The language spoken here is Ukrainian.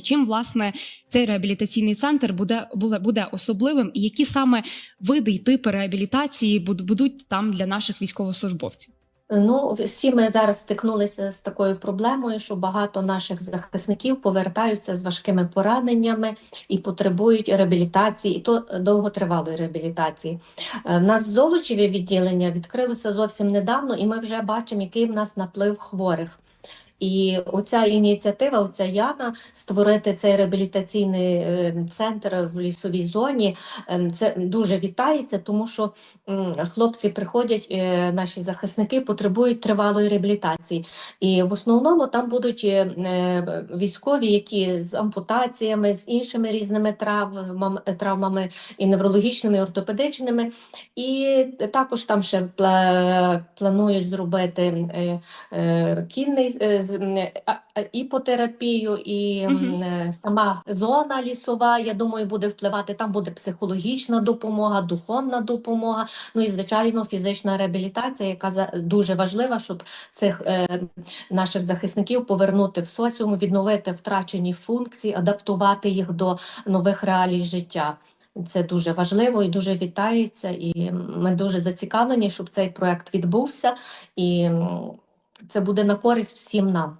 Чим власне цей реабілітаційний центр буде, буде, буде особливим, і які саме види й типи реабілітації буд- будуть там для наших військовослужбовців? Ну, всі ми зараз стикнулися з такою проблемою, що багато наших захисників повертаються з важкими пораненнями і потребують реабілітації, і то довготривалої реабілітації. Е, В нас Золочеві відділення відкрилося зовсім недавно, і ми вже бачимо, який в нас наплив хворих. І оця ініціатива, оця Яна, створити цей реабілітаційний е, центр в лісовій зоні, ем, це дуже вітається, тому що хлопці приходять, е, наші захисники потребують тривалої реабілітації. І в основному там будуть е, військові, які з ампутаціями, з іншими різними травмами, травмами і неврологічними, і ортопедичними. І також там ще планують зробити кінний іпотерапію, і е, сама зона лісова, я думаю, буде впливати. Там буде психологічна допомога, духовна допомога, ну і звичайно фізична реабілітація, яка дуже важлива, щоб цих е, наших захисників повернути в соціум, відновити втрачені функції, адаптувати їх до нових реалій життя. Це дуже важливо і дуже вітається. І ми дуже зацікавлені, щоб цей проект відбувся, і це буде на користь всім нам.